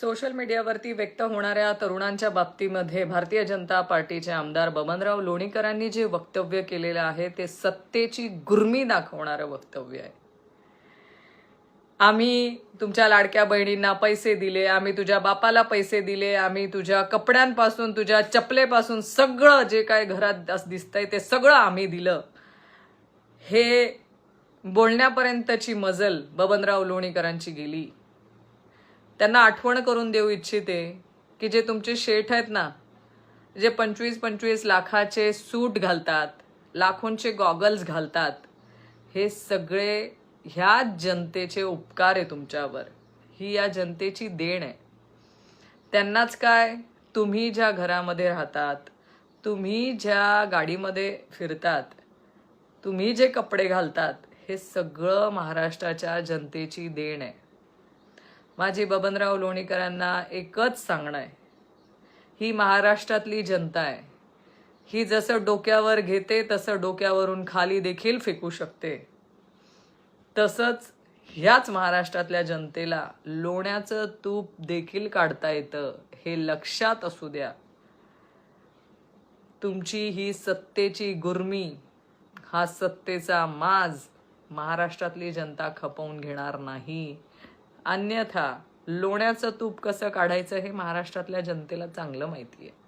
Social मीडियावरती व्यक्त होणाऱ्या तरुणांच्या बाबतीमध्ये भारतीय जनता पार्टीचे आमदार बबनराव लोणीकरांनी जे वक्तव्य केलेलं आहे ते सत्तेची गुर्मी दाखवणारं वक्तव्य आहे. आम्ही तुमच्या लाडक्या बहिणींना पैसे दिले आम्ही तुझ्या बापाला पैसे दिले आम्ही तुझ्या कपड्यांपासून तुझ्या चपलेपासून सगळं जे काय घरात दिसतंय ते सगळं आम्ही दिलं. हे बोलण्यापर्यंतची मजल बबनराव लोणीकरांची गेली. त्यांना आठवण करून देऊ इच्छिते की जे तुमचे शेठ आहेत ना जे पंचवीस पंचवीस लाखाचे सूट घालतात लाखोंचे गॉगल्स घालतात हे सगळे ह्या जनतेचे उपकार आहे तुमच्यावर. ही या जनतेची देण आहे. त्यांनाच काय? तुम्ही ज्या घरामध्ये राहतात तुम्ही ज्या गाडीमध्ये फिरतात तुम्ही जे कपडे घालतात हे सगळं महाराष्ट्राच्या जनतेची देण आहे. माझी बबनराव लोणीकरांना एकच सांगणं आहे. ही महाराष्ट्रातली जनता आहे. ही जसं डोक्यावर घेते तसं डोक्यावरून खाली देखील फेकू शकते. तसंच ह्याच महाराष्ट्रातल्या जनतेला लोण्याचं तूप देखील काढता येतं हे लक्षात असू द्या. तुमची ही सत्तेची गुर्मी हा सत्तेचा माज महाराष्ट्रातली जनता खपवून घेणार नाही. अन्यथा लोण्याचं तूप कसं काढायचं हे महाराष्ट्रातल्या जनतेला चांगलं माहिती आहे